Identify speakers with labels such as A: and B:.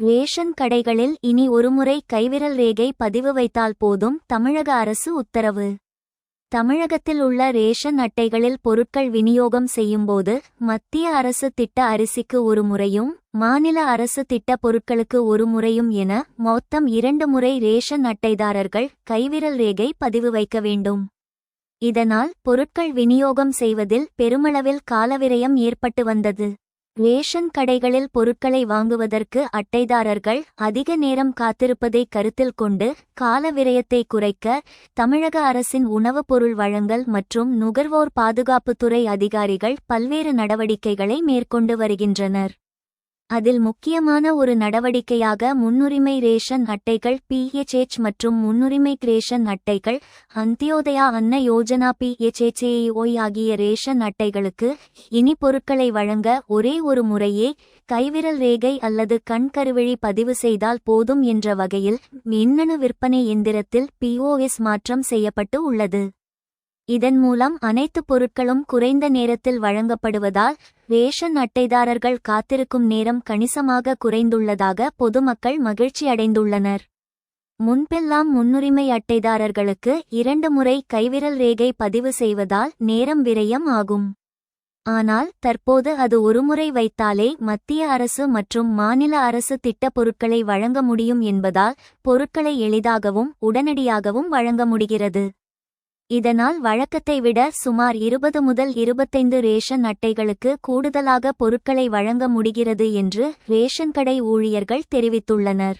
A: Ration கடைகளில் இனி ஒருமுறை கைவிரல் ரேகை பதிவு வைத்தால் போதும் தமிழக அரசு உத்தரவு. தமிழகத்தில் உள்ள ரேஷன் அட்டைகளில் பொருட்கள் விநியோகம் செய்யும்போது மத்திய அரசு திட்ட அரிசிக்கு ஒரு முறையும் மாநில அரசு திட்ட பொருட்களுக்கு ஒரு முறையும் என மொத்தம் இரண்டு முறை ரேஷன் அட்டைதாரர்கள் கைவிரல் ரேகை பதிவு வைக்க வேண்டும். இதனால் பொருட்கள் விநியோகம் செய்வதில் பெருமளவில் காலவிரயம் ஏற்பட்டு வந்தது. ரேஷன் கடைகளில் பொருட்களை வாங்குவதற்கு அட்டைதாரர்கள் அதிக நேரம் காத்திருப்பதை கருத்தில் கொண்டு கால விரயத்தை குறைக்க தமிழக அரசின் உணவுப் பொருள் வழங்கல் மற்றும் நுகர்வோர் பாதுகாப்புத்துறை அதிகாரிகள் பல்வேறு நடவடிக்கைகளை மேற்கொண்டு வருகின்றனர். அதில் முக்கியமான ஒரு நடவடிக்கையாக முன்னுரிமை ரேஷன் அட்டைகள் பிஹெச்ஹெச் மற்றும் முன்னுரிமை ரேஷன் அட்டைகள் அந்தியோதயா அன்ன யோஜனா பிஹெச்எச்ஏஒய் ஆகிய ரேஷன் அட்டைகளுக்கு இனி பொருட்களை வழங்க ஒரே ஒரு முறையே கைவிரல் ரேகை அல்லது கண் கருவிழி பதிவு செய்தால் போதும் என்ற வகையில் மின்னணு விற்பனை எந்திரத்தில் பிஓஎஸ் மாற்றம் செய்யப்பட்டு உள்ளது. இதன் மூலம் அனைத்து பொருட்களும் குறைந்த நேரத்தில் வழங்கப்படுவதால் ரேஷன் அட்டைதாரர்கள் காத்திருக்கும் நேரம் கணிசமாக குறைந்துள்ளதாக பொதுமக்கள் மகிழ்ச்சியடைந்துள்ளனர். முன்பெல்லாம் முன்னுரிமை அட்டைதாரர்களுக்கு இரண்டு முறை கைவிரல் ரேகை பதிவு செய்வதால் நேரம் விரயம் ஆகும். ஆனால் தற்போது அது ஒருமுறை வைத்தாலே மத்திய அரசு மற்றும் மாநில அரசு திட்ட பொருட்களை வழங்க முடியும் என்பதால் பொருட்களை எளிதாகவும் உடனடியாகவும் வழங்க முடிகிறது. இதனால் வழக்கத்தை விட சுமார் இருபது முதல் இருபத்தைந்து ரேஷன் அட்டைகளுக்கு கூடுதலாக பொருட்களை வழங்க முடிகிறது என்று ரேஷன் கடை ஊழியர்கள் தெரிவித்துள்ளனர்.